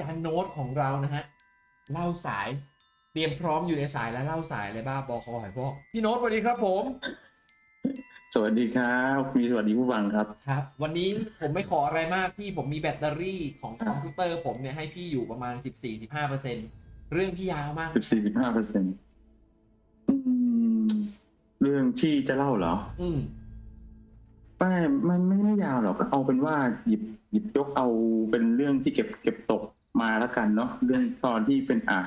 จารย์โน้ตของเรานะฮะเล่าสายเตรียมพร้อมอยู่ในสายแล้วเล่าสายเลยบ้าบอคอหอยพอกพี่โน้ตสวัสดีครับผม สวัสดีครับ มีสวัสดีผู้ฟังครับ ครับ วันนี้ผมไม่ขออะไรมากพี่ผมมีแบตเตอรี่ของคอมพิวเตอร์ผมเนี่ยให้พี่อยู่ประมาณ14-15เปอร์เซ็นเรื่องพี่ยาวมากสิบสี่สิบห้าเปอร์เซ็นต์เรื่องที่จะเล่าเหรอ อืมไม่ไม่ไม่ไม่ยาวหรอก เอาเป็นว่าหยิบหยิบยกเอาเป็นเรื่องที่เก็บเก็บตก มาแล้วกันเนาะเรื่องตอนที่เป็นอะ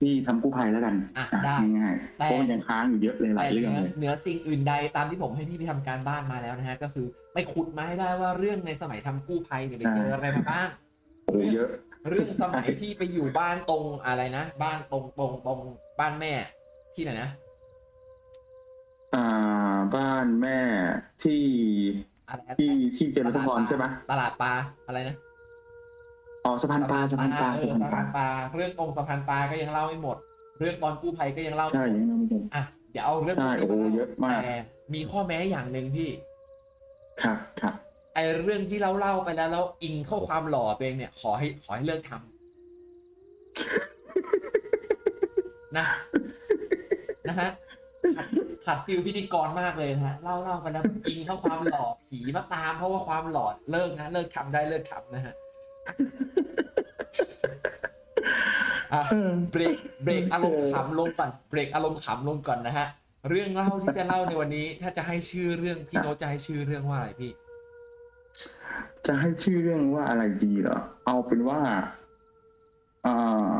ที่ทำกู้ภัยแล้วกันอะอะได้ง่ายๆเพราะมันยังค้างอยู่เยอะเลยหลาแต่ยเหเรื่นืองอเลยเหนือสิ่งอื่นใดตามที่ผมให้พี่ไปทำการบ้านมาแล้วนะฮะ ก็คือไปขุดมาให้ได้ว่าเรื่องในสมัยทำกู้ภัยเนี่ยไปเจออะไรมาบ้างโอ้โหเยอะ เรื่องสมัยที่ไปอยู่บ้านตรงอะไรนะบ้านตรงตรงตรงบ้านแม่ที่ไหนนะอ่าบ้านแม่ที่อะไรนะที่ที่เจริญพรใช่ไหมตลาดปลาอะไรนะ อ๋อสะพานปลาสะพานปลาเอสะอพานสะปลาพานปลาเรื่องตรงสะพานปลาก็ยังเล่าไม่หมด เรื่องตอนกู้ภัยก็ยังเล่าไม่ใช่หมดยังไม่จบอะเดี๋ยวเอาเรื่องใช่โอ้โหเยอะมากแต่มีข้อแม้อย่างหนึ่งพี่ครับครับไอเรื่องที่เราเล่าไปแล้วแล้วอิงเข้าความหล่อตัวเองเนี่ย ขอให้ขอให้เลิกทำนะนะฮะขัดขัดฟิลพิธีกรมากเลยนะฮะเล่าเล่าไปแล้วอิงเข้าความหล่อผีมาตามเพราะว่าความหล่อเลิกนะเลิกทำได้เลิกทำนะฮะ อะเออเบรกเบรกอารมณ์ขำลงก่อนเบรกอารมณ์ขำลงก่อนนะฮะ เรื่องเล่าที่จะเล่าในวันนี้ ถ้าจะให้ชื่อเรื่องพี่โน้ตจะให้ชื่อเรื่องว่าอะไรพี่ จะให้ชื่อเรื่องว่าอะไรดีเหรอเอาเป็นว่าอ่า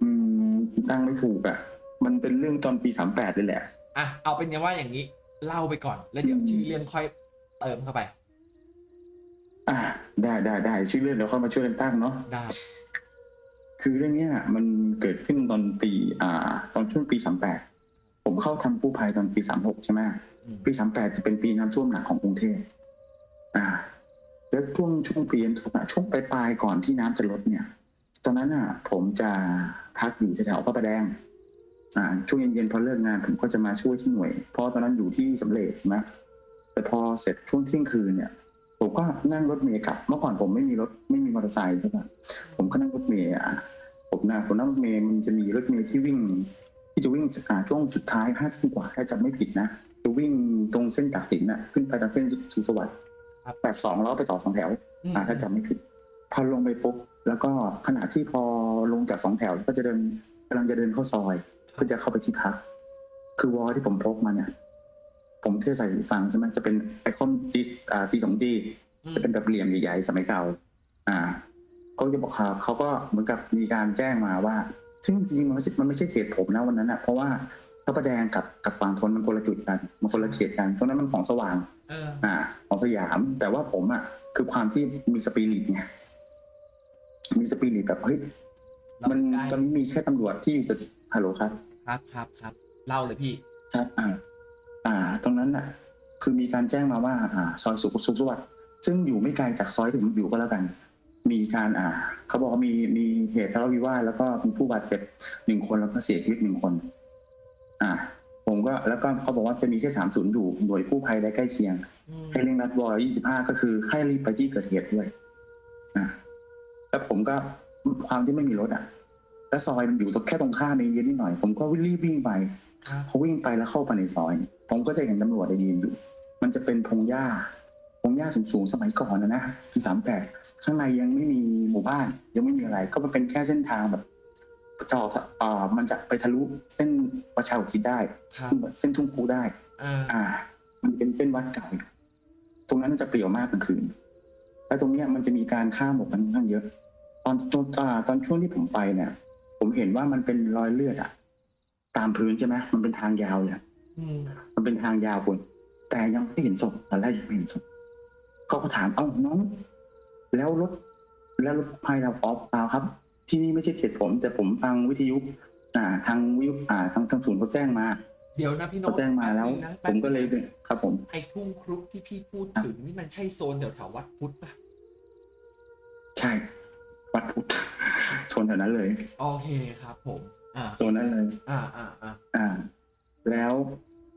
อืมตั้งไม่ถูกอะ่ะ มันเป็นเรื่องตอนปีสามแปดเลยแหละอะเอาเป็นยังว่าอย่างนี้ เล่าไปก่อนแล้วเดี๋ยวอืมชื่อเรื่องค่อยเติมเข้าไป อ่า ได้ได้ได้ชื่อเรื่องเดี๋ยวค่อยมาช่วยกันตั้งเนาะได้คือเรื่องเนี้ยมันเกิดขึ้นตอนปี อ่า ตอนช่วงปีสามแปดผมเข้าทำกู้ภัยตอนปีสามหกใช่ไหมอืมปีสามแปดจะเป็นปีน้ำท่วมหนักของกรุงเทพอ่า แล้วช่วงช่วงปีน้ำท่วมอะช่วงปลายๆก่อนที่น้ำจะลดเนี่ย ตอนนั้นอะ ผมจะพักอยู่แถวๆพระประแดง อ่า ช่วงเย็นๆพอเลิกงานผมก็จะมาช่วยที่หน่วย เพราะตอนนั้นอยู่ที่สำเร็จใช่ไหมแต่พอเสร็จช่วงเที่ยงคืนเนี่ย ผมก็นั่งรถเมล์กลับ เมื่อก่อนผมไม่มีรถไม่มีมอเตอร์ไซค์ใช่ปะผมก็นั่งรถเมล์อะผมนะผมนั่งรถเมล์มันจะมีรถเมล์ที่วิ่ง ที่จะวิ่งอ่าช่วงสุดท้ายห้าทุ่มกว่าถ้าจำไม่ผิดนะจะวิ่งตรงเส้นตากสินน่ะ ขึ้นไปทางเส้นสุขสวัสดิ์แปดสองแล้วไปต่อสองแถวอืมอ่าถ้าจำไม่ผิดพอลงไปปุ๊บแล้วก็ขณะที่พอลงจากสองแถวก็จะเดินกำลังจะเดินเข้าซอยเพื่อจะเข้าไปที่พัก คือวอลที่ผมพกมาเนี่ย ผมแค่ใส่หูฟังใช่ไหมจะเป็นไอคอนจีอ่าซีสองจีอืมจะเป็นแบบเหลี่ยมใหญ่ๆสมัยเก่า อ่าเขาจะบอกเขาเขาก็เหมือนกับมีการแจ้งมาว่า ซึ่งจริงๆมันไม่ใช่มันไม่ใช่เขตผมนะวันนั้นอะเพราะว่าพระประแดงกับกับฝั่งทนมันคนละจุดกันมันคนละเขตกันตรงนั้นมันของสว่างเอออ่า ของสยาม แต่ว่าผมอะคือความที่มีสปิริตไงมีสปิริตแบบเฮ้ยมันเราตอนนี้มีแค่ตำรวจที่อยู่แต่ฮัลโหลครับ ครับครับครับเล่าเลยพี่ ครับ อ่า อ่า ตรงนั้นน่ะ คือมีการแจ้งมาว่า อ่า ซอยสุขสุขสวัสดิ์ซึ่งอยู่ไม่ไกลจากซอยที่ผมอยู่ก็แล้วกัน มีการอ่า เขาบอกว่ามีมีเหตุทะเลาะวิวาทแล้วก็มีผู้บาดเจ็บหนึ่งคนแล้วก็เสียชีวิตหนึ่งคน อ่า ผมก็แล้วก็เขาบอกว่าจะมีแค่สามศูนย์อยู่หน่วยกู้ภัยและใกล้เคียงอืมให้เร่งรัดวอร์25ก็คือให้รีบไปที่เกิดเหตุด้วยอ่าแล้วผมก็ความที่ไม่มีรถอะ แล้วซอยมันอยู่ตรงแค่ตรงข้ามเองเย็นนิดหน่อย ผมก็รีบวิ่งไปครับ พอวิ่งไปแล้วเข้าไปในซอยผมก็จะเห็นตำรวจยืนอยู่ มันจะเป็นพงหญ้าพงหญ้าสูงๆสมัยก่อนนะนะปีสามแปดข้างในยังไม่มีหมู่บ้าน ยังไม่มีอะไร ก็มันเป็นแค่เส้นทางแบบจอดอ่ามันจะไปทะลุเส้นประชาอุทิศได้ครับเส้นทุ่งคูได้อ่าอ่า มันเป็นเส้นวัดเก่าอยู่ตรงนั้นมันจะเปลี่ยวมากกลางคืน แล้วตรงเนี้ยมันจะมีการฆ่าหมกกันค่อนข้างเยอะ ตอนตอนอ่าตอนช่วงที่ผมไปเนี่ย ผมเห็นว่ามันเป็นรอยเลือดอะ ตามพื้นใช่ไหมมันเป็นทางยาวเลยอะอืมมันเป็นทางยาวคนแต่ยังไม่เห็นศพตอนแรกยังไม่เห็นศพเขาก็ถามเอ้าน้อง แล้วรถ แล้วรถภัยเราออฟเปล่าครับ ที่นี่ไม่ใช่เขตผม แต่ผมฟังวิทยุอ่า ทางวิทยุอ่า ทางทางศูนย์เขาแจ้งมาเดี๋ยวนะพี่โน้เขาตแจ้งมาแล้วป๊บนึงนะผมก็เลยครับผมไอ้ทุ่งครุกที่พี่พูดถึงนี่มันใช่โซนแถวแถวๆวัดพุทธป่ะใช่ วัดพุทธชนแถวนั้นเลย โอเคครับผม อ่าตัวนั้นเลยอ่าอ่าอ่าอ่า แล้ว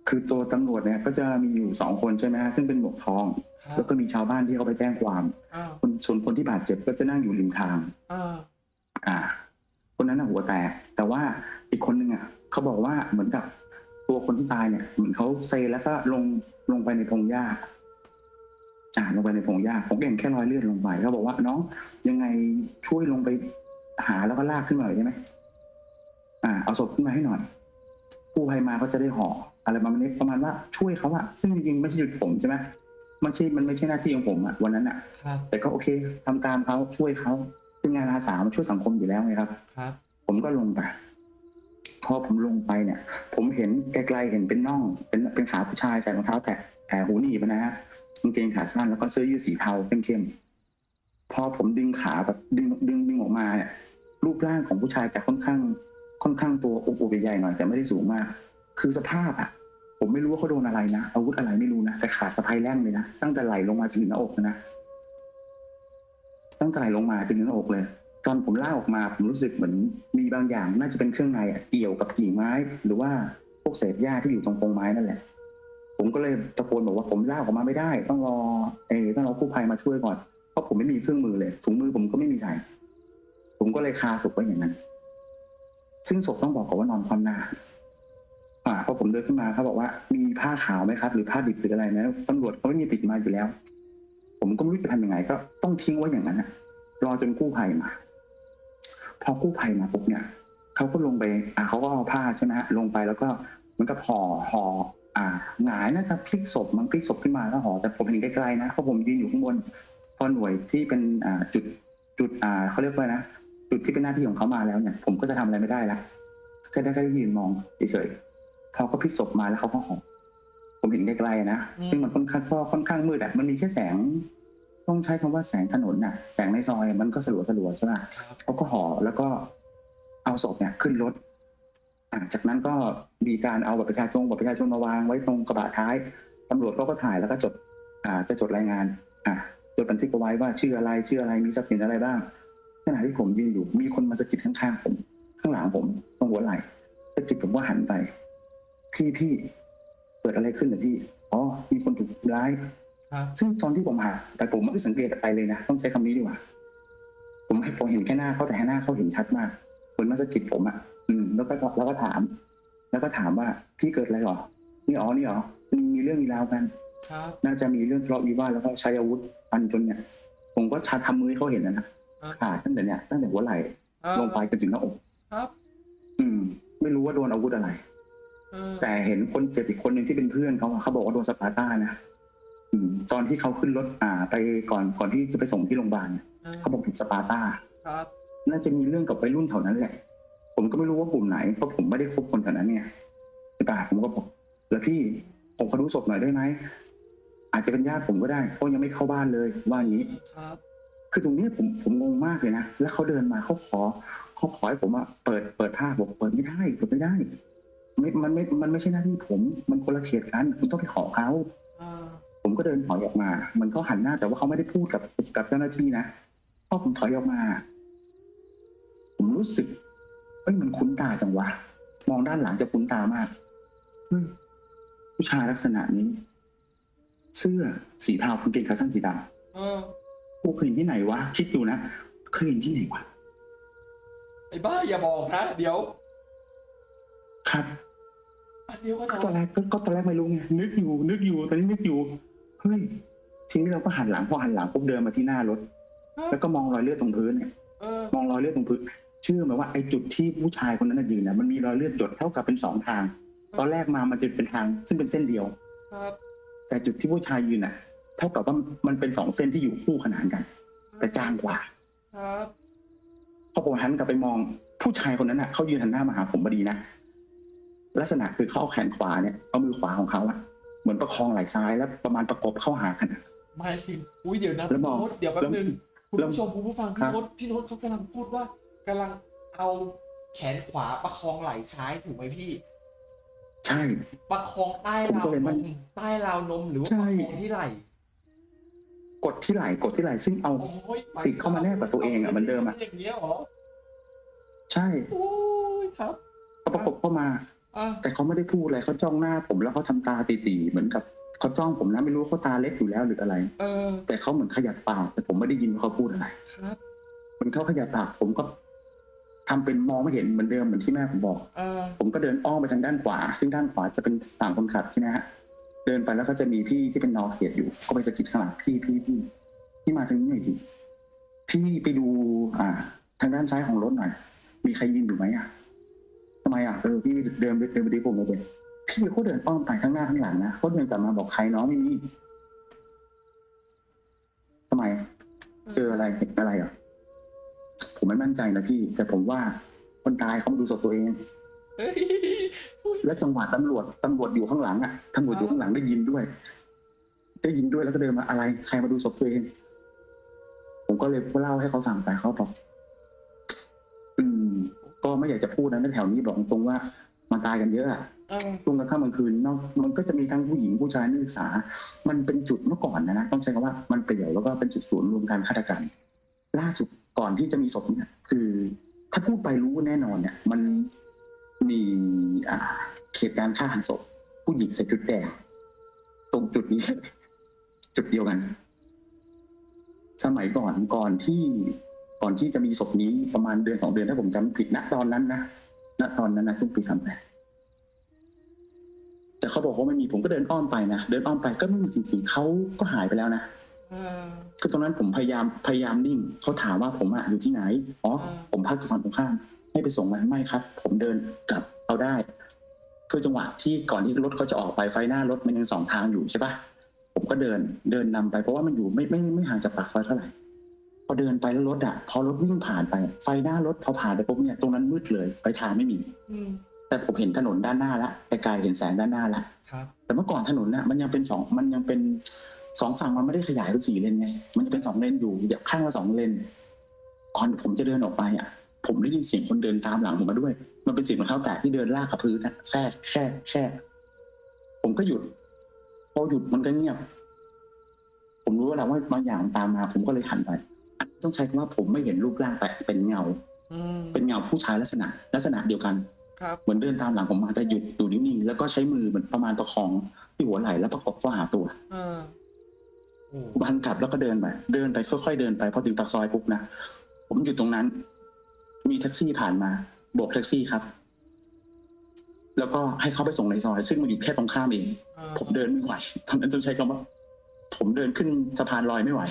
คือตัวตำรวจเนี่ยก็จะมีอยู่สองคนใช่ไหมฮะซึ่งเป็นหมวกทองครับแล้วก็มีชาวบ้านที่เขาไปแจ้งความอ้าวคนส่วนคนที่บาดเจ็บก็จะนั่งอยู่ริมทางอ่าอ่าคนนั้นน่ะหัวแตกแต่ว่าอีกคนนึงอะเขาบอกว่าเหมือนกับตัวคนที่ตายเนี่ย เหมือนเขาเซแล้วก็ลงลงไปในพงหญ้าอ่าลงไปในพงหญ้าผมก็เห็นแค่รอยเลือดลงไปเขาบอกว่าน้องยังไงช่วยลงไปหาแล้วก็ลากขึ้นมาหน่อยได้ไหม อ่าเอาศพขึ้นมาให้หน่อยกู้ภัยมาเขาจะได้ห่ออะไรประมาณนี้ประมาณว่าช่วยเขาอะซึ่งจริงๆไม่ใช่จุดผมใช่ไหมไม่ใช่มันไม่ใช่หน้าที่ของผมอะวันนั้นอะครับแต่ก็โอเคทำตามเขาช่วยเขาเป็นงานอาสามาช่วยสังคมอยู่แล้วไงครับ ครับ ผมก็ลงไปพอผมลงไปเนี่ย ผมเห็นไกลๆเห็นเป็นน่อง เป็นเป็นขาผู้ชายใส่รองเท้าแตะแอบหูหนีบนะฮะกางเกงขาสั้นแล้วก็เสื้อยืดสีเทาเข้มๆพอผมดึงขาแบบดึงดึงดึงออกมาเนี่ยรูปร่างของผู้ชายจะค่อนข้าง ค่อนข้างตัวอวบๆใหญ่ๆหน่อยแต่ไม่ได้สูงมาก คือสภาพอะผมไม่รู้ว่าเขาโดนอะไรนะอาวุธอะไรไม่รู้นะแต่ขาดสะพายแร่งเลยนะตั้งแต่ไหลลงมาจนถึงหน้าอกนะตั้งแต่ไหลลงมาจนถึงหน้าอกเลย ตอนผมล่าออกมาผมรู้สึกเหมือนมีบางอย่าง น่าจะเป็นเครื่องในอะเกี่ยวกับกิ่งไม้ หรือว่าพวกเศษหญ้าที่อยู่ตรงโพรงไม้นั่นแหละ ผมก็เลยตะโกนบอกว่าผมล่าออกมาไม่ได้ ต้องรอเออต้องรอกู้ภัยมาช่วยก่อนเพราะผมไม่มีเครื่องมือเลยถุงมือผมก็ไม่มีใส่ผมก็เลยคาศพไว้อย่างนั้น ซึ่งศพต้องบอกก่อนว่านอนคว่ำหน้าอ่าพอผมเดินขึ้นมาเขาบอกว่า มีผ้าขาวไหมครับ หรือผ้าดิบหรืออะไรไหมตำรวจเขาไม่มีติดมาอยู่แล้ว ผมก็ไม่รู้จะทำยังไง ก็ต้องทิ้งไว้อย่างนั้นนะรอจนกู้ภัยมา พอกู้ภัยมาปุ๊บเนี่ยเขาก็ลงไป อ่าเขาก็เอาผ้าใช่ไหมฮะลงไปแล้วก็มันก็ห่อห่ออ่าหงายน่าจะพลิกศพมันพลิกศพขึ้นมาแล้วห่อแต่ผมเห็นไกลๆนะเพราะผมยืนอยู่ข้างบนพอหน่วยที่เป็นอ่าจุดจุดอ่าเขาเรียกว่านะ จุดที่เป็นหน้าที่ของเขามาแล้วเนี่ย ผมก็จะทำอะไรไม่ได้ละแค่ได้แค่ยืนมองเฉยๆเขาก็พลิกศพมาแล้วเขาก็ห่อผมเห็นไกลๆนะอืมซึ่งมันค่อนข้างก็ค่อนข้างมืดอะมันมีแค่แสง ต้องใช้คำว่าแสงถนนน่ะ แสงในซอยมันก็สลัวสลัวๆใช่ไหมครับเขาก็ห่อแล้วก็เอาศพเนี่ย ขึ้นรถอ่าจากนั้นก็มีการเอาบัตรประชาชนบัตรประชาชนมาวางไว้ตรงกระบะท้ายตำรวจเขาก็ถ่ายแล้วก็จด อ่า จะจดรายงาน อ่าจดบันทึกเอาไว้ว่าชื่ออะไรชื่ออะไรมีทรัพย์สินอะไรบ้าง ขณะที่ผมยืนอยู่ มีคนมาสะกิดข้างๆผม ข้างหลังผมตรงหัวไหล่สะกิดผมก็หันไป พี่พี่เกิดอะไรขึ้นเหรอพี่อ๋อมีคนถูกทำร้ายครับซึ่งตอนที่ผมหาแต่ผมไม่ได้สังเกตอะไรเลยนะต้องใช้คำนี้ดีกว่า ผมให้ผมเห็นแค่หน้าเขาแต่หน้าเขาเห็นชัดมากเหมือนมาสะกิดผมอะอืมแล้วก็แล้วก็ถาม แล้วก็ถามว่าพี่เกิดอะไรหรอนี่อ๋อนี่อ๋อมีมีเรื่องมีราวกันครับน่าจะมีเรื่องทะเลาะวิวาทแล้วก็ใช้อาวุธฟันจนเนี่ย ผมก็ชาทำมือให้เขาเห็นนะนะอ่า ขาดตั้งแต่เนี่ยตั้งแต่หัวไหล่อ่าลงไปจนถึงหน้าอกครับ อืม ไม่รู้ว่าโดนอาวุธอะไรอ่าแต่เห็นคนเจ็บอีกคนหนึ่งที่เป็นเพื่อนเขาอะเขาบอกว่าโดนสปาร์ต้านะอืมตอนที่เขาขึ้นรถอ่า ไปก่อนก่อนที่จะไปส่งที่โรงพยาบาลเนี่ยอ่าเขาบอกถูกสปาร์ต้าครับ น่าจะมีเรื่องกับวัยรุ่นแถวนั้นแหละ ผมก็ไม่รู้ว่ากลุ่มไหนเพราะผมไม่ได้คบคนแถวนั้นเนี่ยใช่ปะผมก็บอกแล้วพี่ผมขอดูศพหน่อยได้ไหมอาจจะเป็นญาติผมก็ได้เพราะยังไม่เข้าบ้านเลยว่าอย่างนี้ครับ คือตรงนี้ผมผมงงมากเลยนะ แล้วเขาเดินมาเขาขอเขาขอให้ผมอะเปิดเปิดผ้าบอกเปิดไม่ได้เปิดไม่ได้ไม่มันไม่ มันไม่ใช่หน้าที่ผม มันคนละเขตกันคุณต้องไปขอเขาอ่าผมก็เดินถอยออกมา มันเขาหันหน้าแต่ว่าเขาไม่ได้พูดกับกับเจ้าหน้าที่นะพอผมถอยออกมา ผมรู้สึกเอ้ยมันคุ้นตาจังวะ มองด้านหลังจะคุ้นตามากเฮ้ยผู้ชายลักษณะนี้ เสื้อสีเทากางเกงขาสั้นสีดอ่าำ กูเคยเห็นที่ไหนวะ คิดดูนะ เคยเห็นที่ไหนวะ ไอ้บ้าอย่าบอกนะ เดี๋ยวครับอันเดียวก็ก็นตอนแรกก็ก็ตอนแรกไม่รู้ไงนึกอยู่ นึกอยู่ตอนนี้นึกอยู่เฮ้ยทีนี้เราก็หันหลังพอหันหลังปุ๊บเดินมาที่หน้ารถ แล้วก็มองรอยเลือดตรงพื้นเนี่ยเออมองรอยเลือดตรงพื้นเชื่อไหมว่าไอ้จุดที่ผู้ชายคนนั้นนะยืนนะมันมีรอยเลือดหยดเท่ากับเป็นสองทาง ตอนแรกมามันจะเป็นทาง ซึ่งเป็นเส้นเดียว ครับ แต่จุดที่ผู้ชายยืนน่ะ เท่ากับว่ามันเป็นสองเส้นที่อยู่คู่ขนานกัน แต่จางกว่าครับพอผมหันกลับไปมองผู้ชายคนนั้นน่ะเขายืนหันหน้ามาหาผมพอดีนะลักษณะคือเขาเอาแขนขวาเนี่ยเอามือขวาของเขาอะเหมือนประคองไหล่ซ้ายแล้วประมาณประกบเข้าหากันอะไม่จริงอุ้ยเดี๋ยวนะแล้พี่วบอกโน้ตเดี๋ยวแป๊บนึงคุณแล้วผู้ชมคุณผู้ฟังครัพี่บโน้ตพี่โน้ตเขากำลังพูดว่ากำลังเอาแขนขวาประคองไหล่ซ้ายถูกไหมพี่ ใช่ ประคองใต้ผมราก็วเลยนมั่นมใต้ราวนมหรือว่าใช่ประคองที่ไหล่ กดที่ไหล่กดที่ไหล่ซึ่งเอาโอ้ยติดเข้ามาแนบกับตัวเองอะเหมือนเดิมอะอย่างเงี้ยเหรอใช่โอ้ยครับเขาประกบเข้ามาอะแต่เขาไม่ได้พูดอะไรเขาจ้องหน้าผมแล้วเขาทำตาตีๆเหมือนกับเขาจ้องผมนะไม่รู้เขาตาเล็กอยู่แล้วหรืออะไร เออ แต่เขาเหมือนขยับปากแต่ผมไม่ได้ยินว่าเขาพูดอะไรครับมันเขาขยับปากผมก็ทำเป็นมองไม่เห็นเหมือนเดิมเหมือนที่แม่ผมบอกเออผมก็เดินอ้อมไปทางด้านขวา ซึ่งด้านขวาจะเป็นฝั่งคนขับใช่ไหมฮะ เดินไปแล้วก็จะมีพี่ที่เป็นนอเขตอยู่ ก็ไปสะกิดข้างหลังพี่พี่พี่พี่มาทางนี้หน่อยดิพี่ไปดู อ่า ทางด้านซ้ายของรถหน่อย มีใครยินอยู่ไหมอะทำไมอะเออพี่เดินไปเดินไปดีผมเลยพี่เขาเดินอ้อมไปข้างหน้าข้างหลังนะเขาเดินกลับมาบอกใครน้องไม่มีทำไม เจออะไรเห็นอะไรอะผมไม่มั่นใจนะพี่ แต่ผมว่าคนตายเขามาดูศพตัวเองเฮ้ย และจังหวะตำรวจตำรวจอยู่ข้างหลังอะตำรวจอยู่ข้างหลังได้ยินด้วย ได้ยินด้วยแล้วก็เดินมาอะไร ใครมาดูศพตัวเองผมก็เลยเล่าให้เขาฟังไปเขาบอกอืม ก็ไม่อยากจะพูดนะในแถวนี้บอกตรงๆว่ามันตายกันเยอะอะเออช่วงกลางค่ำกลางคืนนอกมันก็จะมีทั้งผู้หญิงผู้ชายนักศึกษา มันเป็นจุดเมื่อก่อนนะนะต้องใช้คำว่ามันเปลี่ยวแล้วก็เป็นจุดศูนย์รวมการฆาตกรรมล่าสุดก่อนที่จะมีศพเนี่ยคือ ถ้าพูดไปรู้แน่นอนเนี่ย มัน มีอ่าเหตุการณ์ฆ่าหันศพผู้หญิงใส่ชุดแดงตรงจุดนี้จุดเดียวกัน สมัยก่อนก่อนที่ก่อนที่จะมีศพนี้ประมาณเดือนสองเดือนถ้าผมจำไม่ผิดณตอนนั้นนะณตอนนั้นนะช่วงปีสามแปดแต่เขาบอกเขาไม่มีผมก็เดินอ้อมไปนะเดินอ้อมไปก็ไม่มีจริงๆเขาก็หายไปแล้วนะเออคือตรงนั้นผมพยายามพยายามนิ่งเขาถามว่าผมอะอยู่ที่ไหนอ๋ออืมผมพักอยู่ฝั่งตรงข้าม ให้ไปส่งไหมไม่ครับ ผมเดินกลับเอาได้ คือจังหวะที่ก่อนที่รถเขาจะออกไปไฟหน้ารถมันยังสองทางอยู่ใช่ปะผมก็เดินเดินนำไปเพราะว่ามันอยู่ไม่ไม่ไม่ห่างจากปากซอยเท่าไหร่พอเดินไปแล้วรถอะพอรถวิ่งผ่านไป ไฟหน้ารถพอผ่านไปปุ๊บเนี่ยตรงนั้นมืดเลยไปทางไม่มีอืมแต่ผมเห็นถนนด้านหน้าละไกลๆเห็นแสงด้านหน้าละครับแต่เมื่อก่อนถนนน่ะมันยังเป็นสองมันยังเป็นสองฝั่งมันไม่ได้ขยายเป็นสี่เลนไง มันจะเป็นสองเลนอยู่แบบข้างละสองเลนก่อนผมจะเดินออกไปอะ ผมได้ยินเสียงคนเดินตามหลังผมมาด้วย มันเป็นเสียงรองเท้าแตะที่เดินลากกับพื้นนะแค่แค่แค่ผมก็หยุด พอหยุดมันก็เงียบ ผมรู้แล้วว่าบางอย่างตามมา ผมก็เลยหันไป ต้องใช้คำว่าผมไม่เห็นรูปร่างแต่เป็นเงาอืมเป็นเงาผู้ชายลักษณะ ลักษณะเดียวกันครับเหมือนเดินตามหลังผมมาแต่หยุดอยู่นิ่งๆแล้วก็ใช้มือเหมือนประมาณประคองที่หัวไหล่แล้วประกบเข้าหาตัวเออโอ้บันกลับแล้วก็เดินไป เดินไปค่อยๆเดินไปพอถึงปากซอยปุ๊บนะผมอยู่ตรงนั้น มีแท็กซี่ผ่านมาโบกแท็กซี่ครับ แล้วก็ให้เขาไปส่งในซอย ซึ่งมันอยู่แค่ตรงข้ามเองออผมเดินไม่ไหวตอนนั้นต้องใช้คำว่า ผมเดินขึ้นสะพานลอยไม่ไหว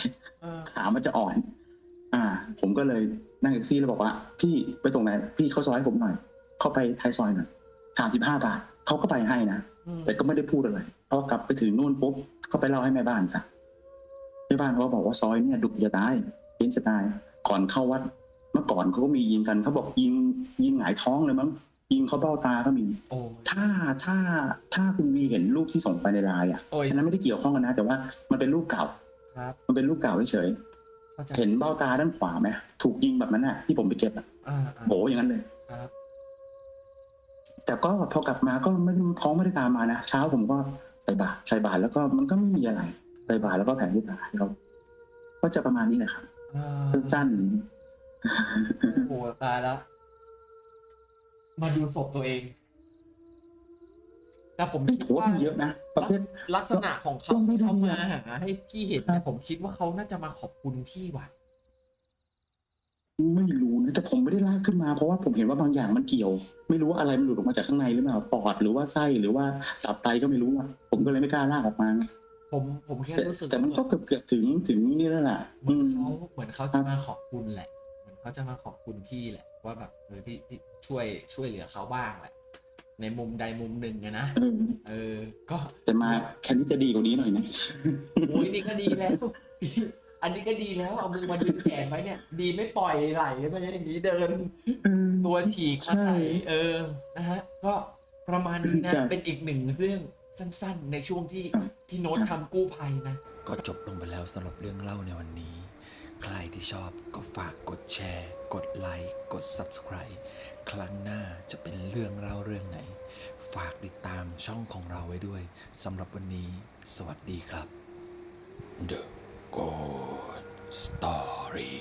เออขามันจะอ่อน อ่า ผมก็เลยนั่งแท็กซี่แล้วบอกว่า พี่ไปตรงไหน พี่เข้าซอยให้ผมหน่อย เข้าไปท้ายซอยหน่อยสามสิบห้าบาทเขาก็ไปให้นะอืมแต่ก็ไม่ได้พูดอะไรพอกลับไปถึงนู่นปุ๊บก็ไปเล่าให้แม่บ้านฟังแม่บ้านเขาก็บอกว่าซอยเนี่ยดุจะตายเห็นจะตายก่อนเข้าวัด เมื่อก่อนเขาก็มียิงกันเขาบอกยิงยิงหงายท้องเลยมั้งยิงเขาเบ้าตาก็มีโอ้ยถ้าถ้าถ้าคุณมีเห็นรูปที่ส่งไปในไลน์อะโอ้ยอันนั้นไม่ได้เกี่ยวข้องกันนะ แต่ว่ามันเป็นรูปเก่าครับ มันเป็นรูปเก่าเฉยเข้าใจๆเห็นเบ้าตาด้านขวาไหมถูกยิงแบบนั้นน่ะ ที่ผมไปเก็บอะอ่าอ่าโบอย่างนั้นเลยครับแต่ก็พอกลับมาก็ไม่ท้องไม่ได้ตามมานะเช้าผมก็ใส่บาตรใส่บาตรแล้วก็มันก็ไม่มีอะไรใส่บาตรแล้วก็แผ่ที่บาตรเราก็จะประมาณนี้แหละครับอ่าสั้น โอ้โหตายแล้ว มาดูศพตัวเอง แต่ผมๆไม่คิดถือว่าว่ามีเยอะนะประเภท ลักษณะของเขาต้องไม่ที่ได้เขาเนี่มายหาให้พี่เห็นครัเนี่ยบ ผมคิดว่าเขาน่าจะมาขอบคุณพี่ว่ะ ไม่รู้นะแต่ผมไม่ได้ลากขึ้นมาเพราะว่าผมเห็นว่าบางอย่างมันเกี่ยว ไม่รู้ว่าอะไรมันหลุดออกมาจากข้างในหรือเปล่าปอดหรือว่าไส้หรือว่าตับไตก็ไม่รู้อะผมก็เลยไม่กล้าลากออกมาไงผมผมแค่แต่รู้สึกแต่มันก็ว่าเกือบเกือบๆถึงถึงนี่แล้วล่ะ เหมือือนม เขาเหมือนเขาจะมาขอบคุณแหละ เหมือนเขาจะมาขอบคุณพี่แหละ ว่าแบบเออที่ที่ช่วยช่วยเหลือเขาบ้างแหละ ในมุมใดมุมหนึ่งอะนะเออเออก็แต่มาแค่นี้จะดีกว่านี้หน่อยนะโอ้ยนี่ก็ดีแล้วพี่อันนี้ก็ดีแล้วเอามือมาดึงแขนไว้เนี่ย ดีไม่ปล่อยไหลไปอย่างนี้เดินตัวฉีกมาใช่ใส่เออนะฮะก็ประมาณนี้นะจ้ะเป็นอีกหนึ่งเรื่องสั้นๆ ในช่วงที่พี่โน้ตทำกู้ภัยนะ ก็จบลงไปแล้วสำหรับเรื่องเล่าในวันนี้ ใครที่ชอบก็ฝากกดแชร์ กดไลค์กด Subscribe ครั้งหน้าจะเป็นเรื่องเล่าเรื่องไหน ฝากติดตามช่องของเราไว้ด้วยสำหรับวันนี้ สวัสดีครับ The Good Story